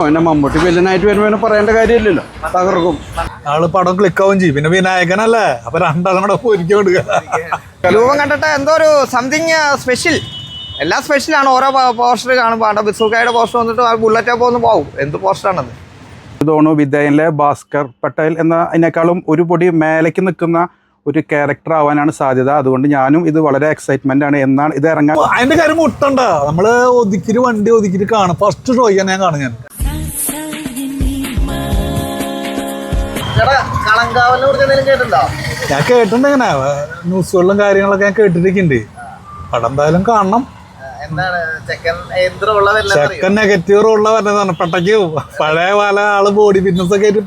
പിന്നെ മമ്മൂട്ടി വില്ലനായിട്ട് വരുമ്പോ പിന്നെ പറയേണ്ട കാര്യമില്ലല്ലോ. തകർക്കും. ആൾ പടം ക്ലിക്കാവും ചെയ്യും. പിന്നെ വിനായകനല്ലേ? അപ്പൊ രണ്ടാളും കൂടെ പൊരിക്കാൻ കൊടുക്കുക രൂപം കണ്ടിട്ട് എന്തോ ഒരു സംതിങ് സ്പെഷ്യൽ എല്ലാം സ്പെഷ്യലാണ് ഓരോ പോസ്റ്റർ കാണുമ്പോൾ അവിടെ ബിസുക്കായുടെ പോസ്റ്റർ വന്നിട്ട് ആ ബുള്ളറ്റ് പോന്ന് പോകും എന്ത് പോസ്റ്ററാണത് തോന്നുന്നു വിദ്യയിലെ ഭാസ്കർ പട്ടേൽ എന്ന അതിനേക്കാളും ഒരു പൊടി മേലേക്ക് നിൽക്കുന്ന ഒരു ക്യാരക്ടർ ആവാനാണ് സാധ്യത. അതുകൊണ്ട് ഞാനും ഇത് വളരെ എക്സൈറ്റ്മെന്റ് ആണ് എന്നാണ് ഇത് ഇറങ്ങാൻ അതിന്റെ കാര്യം മുട്ടണ്ട. നമ്മൾ ഒതുക്കിരി വണ്ടി ഒതുക്കിരി കാണും. ഫസ്റ്റ് ഷോ ഞാൻ കാണും ഞാൻ. ഞാൻ കേട്ടിട്ടുണ്ട് ന്യൂസുകളിലും കാര്യങ്ങളൊക്കെ ഞാൻ കേട്ടിരിക്കുന്നുണ്ട് പടം എന്തായാലും കാണണം. ചെക്കൻ നെഗറ്റീവ് ഉള്ള വരുന്നതാണ്. പട്ടയ്ക്ക് പഴയ പല ആൾ ബോഡി ഫിറ്റ്നസ് ഒക്കെ ആയിട്ട്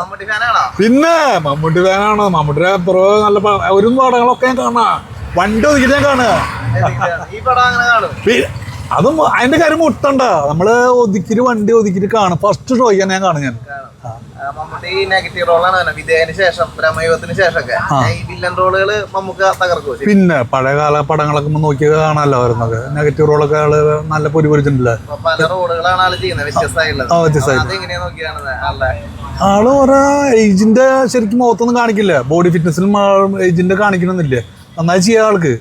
മമ്മൂട്ടി ഫാനാണോ പിന്നെ മമ്മൂട്ടി ഫാനാണ് മമ്മൂട്ടിയുടെ എത്രയോ നല്ല ഒരു പടങ്ങളൊക്കെ ഞാൻ കാണാം. വണ്ടി ഒതുക്കിട്ട് ഞാൻ കാണുക. അതും അതിന്റെ കാര്യം മുട്ടണ്ട. നമ്മൾ ഒതുക്കിട്ട് വണ്ടി ഒതുക്കിട്ട് കാണും. ഫസ്റ്റ് ഷോയ്ക്കാൻ ഞാൻ കാണും ഞാൻ. മമ്മൂട്ടി നെഗറ്റീവ് റോളാണ് തന്നെ. വിജയന് ശേഷം ശേഷമൊക്കെ. ഈ വില്ലൻ റോളുകൾ മമ്മൂക്ക തകർക്കും പിന്നെ പഴയകാല പടങ്ങളൊക്കെ ഒന്ന് നോക്കി കാണാമല്ലോ വരുന്നത് നെഗറ്റീവ് റോളൊക്കെ ആൾ നല്ല പൊരി പൊരിച്ചിട്ടില്ല പല റോളുകളാണ് ആൾ ചെയ്യുന്നത് വ്യത്യസ്തമായിട്ടുള്ളത്. ആൾ ഓരോ ഏജിന്റെ ശരിക്കും മുഖത്തൊന്നും കാണിക്കില്ല. ബോഡി ഫിറ്റ്നസിലും ഏജിന്റെ കാണിക്കണമെന്നില്ല? നന്നായി ചെയ്യാം ആൾക്ക്.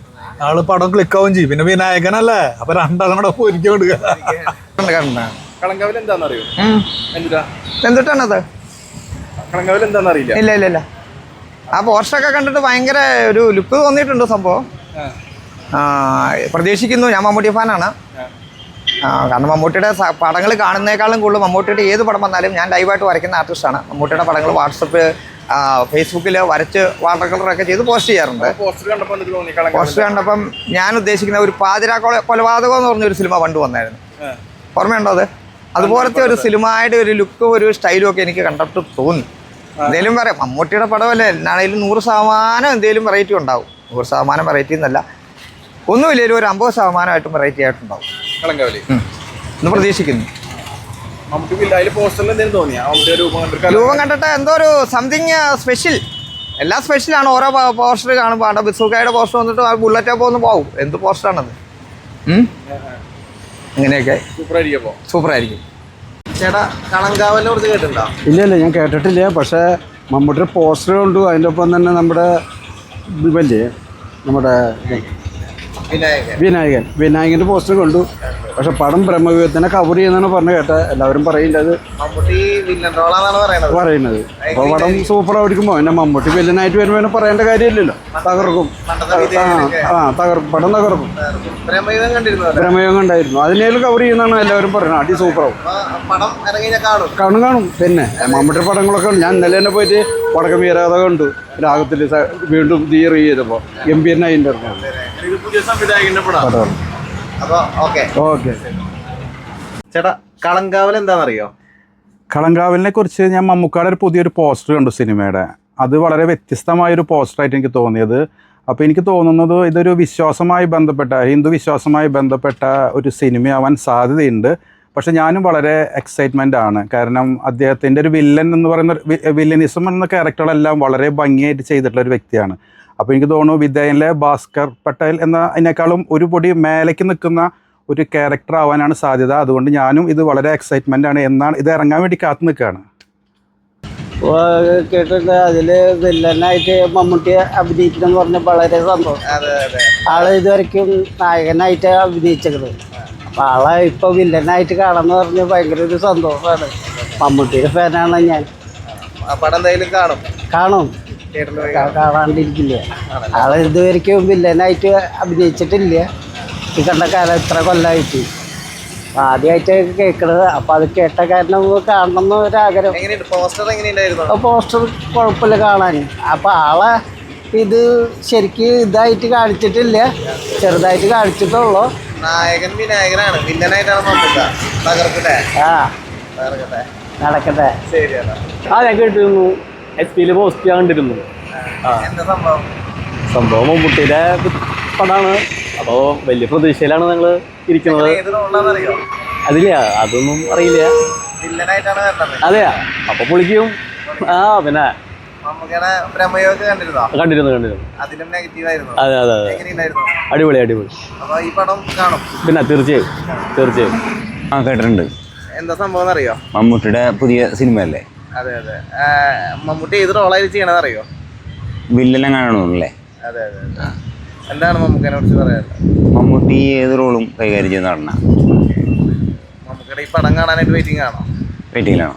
ആൾ പടം ക്ലിക്കാവും ചെയ്യും. പിന്നെ വിനായകനല്ലേ? അപ്പൊ രണ്ടാളും കൂടെ പൊരിക്കാൻ കൊടുക്കുക കളങ്കാവിൽ എന്താണെന്നറിയോ? എന്തിട്ടാണത്? ഇല്ല ഇല്ല ഇല്ല. ആ പോസ്റ്ററൊക്കെ കണ്ടിട്ട് ഭയങ്കര ഒരു ലുക്ക് തോന്നിയിട്ടുണ്ട് സംഭവം. പ്രതീക്ഷിക്കുന്നു. ഞാൻ മമ്മൂട്ടി ഫാനാണ്. ആ, കാരണം മമ്മൂട്ടിയുടെ പടങ്ങൾ കാണുന്നേക്കാളും കൂടുതൽ മമ്മൂട്ടിയുടെ ഏത് പടം വന്നാലും ഞാൻ ലൈവായിട്ട് വരയ്ക്കുന്ന ആർട്ടിസ്റ്റാണ് മമ്മൂട്ടിയുടെ പടങ്ങൾ വാട്സപ്പ് ഫേസ്ബുക്കിൽ വരച്ച് വാട്ടർ കളറൊക്കെ ചെയ്ത് പോസ്റ്റ് ചെയ്യാറുണ്ട്. പോസ്റ്റർ കണ്ടപ്പോ ഞാൻ ഉദ്ദേശിക്കുന്ന ഒരു പാതിരാ കൊല- കൊലപാതകം എന്ന് പറഞ്ഞൊരു സിനിമ പണ്ട് വന്നായിരുന്നു. ഓർമ്മയുണ്ടോ അത്? അതുപോലത്തെ ഒരു സിനിമയുടെ ഒരു ലുക്കും ഒരു സ്റ്റൈലും ഒക്കെ എനിക്ക് കണ്ടിട്ട് തോന്നി. എന്തേലും പറയാം മമ്മൂട്ടിയുടെ പടമല്ലേ? എന്നാണെങ്കിലും നൂറ് ശതമാനം എന്തേലും വെറൈറ്റി ഉണ്ടാവും. നൂറ് ശതമാനം വെറൈറ്റി എന്നല്ല. ഒന്നുമില്ലേലും ഒരു അമ്പത് ശതമാനമായിട്ടും വെറൈറ്റി ആയിട്ടുണ്ടാവും. എന്ന് പ്രതീക്ഷിക്കുന്നു. രൂപം കണ്ടിട്ട് എന്തോ ഒരു സംതിങ് സ്പെഷ്യൽ എല്ലാം സ്പെഷ്യലാണ് ഓരോ പോസ്റ്റർ കാണുമ്പോൾ അവിടെ ബിസുക്കായുടെ പോസ്റ്റർ വന്നിട്ട് ബുള്ളറ്റ് പോകുന്നു പോകും എന്ത് പോസ്റ്ററാണത്? അങ്ങനെയൊക്കെ സൂപ്പർ ആയിരിക്കും സൂപ്പറായിരിക്കും. ചേട്ടാ കളങ്കാവലിനെ കുറിച്ച് കേട്ടിട്ടുണ്ടോ? ഇല്ല ഇല്ല ഞാൻ കേട്ടിട്ടില്ല. പക്ഷേ മമ്മൂട്ടിയുടെ പോസ്റ്റർ കൊണ്ടു. അതിന്റെ ഒപ്പം തന്നെ നമ്മുടെ ഇവല്ലേ നമ്മുടെ വിനായകൻ. വിനായകൻ. വിനായകന്റെ പോസ്റ്റർ കണ്ടു. പക്ഷെ പടം ബ്രഹ്മവ്യൂഹത്തിനെ കവർ ചെയ്യുന്നതാണ് പറഞ്ഞു കേട്ട. എല്ലാവരും പറയുന്നത്. പറയുന്നത്. അപ്പൊ പടം സൂപ്പർ ആയിരിക്കുമ്പോ എന്നെ മമ്മൂട്ടി വില്ലനായിട്ട് വരുമ്പോ പറയേണ്ട കാര്യമില്ലല്ലോ. തകർക്കും. ആ ആ തകർക്കും. പടം തകർക്കും. ബ്രഹ്മയോഗം കണ്ടായിരുന്നു. അതിനേലും കവർ ചെയ്യുന്നതാണ് എല്ലാവരും പറയുന്നത്. അടി സൂപ്പറാവും. പടം കാണും. കാണും പിന്നെ മമ്മൂട്ടി പടങ്ങളൊക്കെ ഉണ്ട് ഞാൻ ഇന്നലെ തന്നെ പോയിട്ട് വടക്കം വീരാതെ കണ്ടു. രാഗത്തിൽ വീണ്ടും തീ റീ ചെയ്തപ്പോൾ ഗംഭീരനായിന്റെ ഇത് ഓക്കെ ഓക്കെ ചേട്ടാ കളങ്കാവൽ എന്താണെന്നറിയോ? കളങ്കാവലിനെ കുറിച്ച് ഞാൻ മമ്മൂക്കാടെ ഒരു പുതിയൊരു പോസ്റ്റർ കണ്ടു സിനിമയുടെ. അത് വളരെ വ്യത്യസ്തമായൊരു പോസ്റ്ററായിട്ട് എനിക്ക് തോന്നിയത്. അപ്പോൾ എനിക്ക് തോന്നുന്നത് ഇതൊരു വിശ്വാസമായി ബന്ധപ്പെട്ട ഹിന്ദു വിശ്വാസമായി ബന്ധപ്പെട്ട ഒരു സിനിമയാവാൻ സാധ്യതയുണ്ട്. പക്ഷെ ഞാനും വളരെ എക്സൈറ്റ്മെന്റ് ആണ്. കാരണം അദ്ദേഹത്തിന്റെ ഒരു വില്ലൻ എന്ന് പറയുന്ന വില്ലനിസം എന്ന ക്യാരക്ടറെല്ലാം വളരെ ഭംഗിയായിട്ട് ചെയ്തിട്ടുള്ള ഒരു വ്യക്തിയാണ്. അപ്പോൾ എനിക്ക് തോന്നുന്നു വിധേയനിലെ ഭാസ്കർ പട്ടേൽ എന്ന അതിനേക്കാളും ഒരു പൊടി മേലേക്ക് നിൽക്കുന്ന ഒരു ക്യാരക്ടർ ആവാനാണ് സാധ്യത. അതുകൊണ്ട് ഞാനും ഇത് വളരെ എക്സൈറ്റ്മെന്റ് ആണ് എന്നാണ് ഇത് ഇറങ്ങാൻ വേണ്ടി കാത്തു നിൽക്കുകയാണ്. കേട്ടിട്ട് അതിൽ വില്ലനായിട്ട് മമ്മൂട്ടി അഭിനയിക്കണം പറഞ്ഞ വളരെ സന്തോഷം അതെ അതെ. ആൾ ഇതുവരെയ്ക്കും നായകനായിട്ട് അഭിനയിച്ചത് അപ്പം ആളെ ഇപ്പോൾ വില്ലനായിട്ട് കാണാന്ന് പറഞ്ഞ ഭയങ്കര ഒരു സന്തോഷമാണ് മമ്മൂട്ടിയുടെ ഫാനാണ് ഞാൻ. ആ പടം എന്തായാലും കാണും. കാണും. കാണാണ്ടിരിക്കില്ല ആൾ ഇതുവരെയ്ക്കും വില്ലനായിട്ട് അഭിനയിച്ചിട്ടില്ല. ഈ കണ്ട കാലം ഇത്ര കൊല്ലമായിട്ട് ആദ്യമായിട്ട് കേൾക്കണത് അപ്പൊ അത് കേട്ട കാരണം കാണണം എന്ന് ഒരാഗ്രഹം. പോസ്റ്റർ കുഴപ്പമില്ല കാണാൻ. അപ്പം ആളെ ഇത് ശരിക്ക് ഇതായിട്ട് കാണിച്ചിട്ടില്ല. ചെറുതായിട്ട് കാണിച്ചിട്ടുള്ളൂ. നായകൻ വിനായകനാണ്. വില്ലനായിട്ടാണ് മമ്മൂക്ക തകർക്കട്ടെ? ആ. നടക്കട്ടെ. ആ ഞാൻ കേട്ടിരുന്നു. എസ് പിയിൽ പോസ്റ്റ് ചെയ്യാണ്ടിരുന്നു. സംഭവം? സംഭവം മമ്മൂട്ടിയുടെ പടാണ്. അപ്പോൾ വലിയ പ്രതീക്ഷയിലാണ് ഞങ്ങൾ ഇരിക്കുന്നത്. അതില്ല അതൊന്നും അറിയില്ല. അതെയാ അപ്പൊ പുളിക്കും ആ പിന്നെ കണ്ടിരുന്നോ? കണ്ടിരുന്നു അതെ അതെ അതെ. അടിപൊളി അടിപൊളി. അപ്പൊ ഈ പടം കാണും. പിന്നെ തീർച്ചയായും തീർച്ചയായും. ആ കേട്ടിട്ടുണ്ട്. എന്താ സംഭവം അറിയോ മമ്മൂട്ടിയുടെ പുതിയ സിനിമയല്ലേ? അതെ അതെ. മമ്മൂട്ടി ഏത് റോളായിട്ട് ചെയ്യണമെന്ന് അറിയോ? വില്ലനെ കാണണമെന്നല്ലേ അതെ അതെ. എന്താണ് മമ്മൂക്കനെ കുറിച്ച് പറയാനുള്ളത്? മമ്മൂട്ടി ഏത് റോളും കൈകാര്യം ചെയ്യുന്ന നടന്ന മമ്മൂക്കയുടെ ഈ പടം കാണാനായിട്ട് വെയിറ്റിംഗ് ആണോ? വെയിറ്റിങ്ങിലാണ്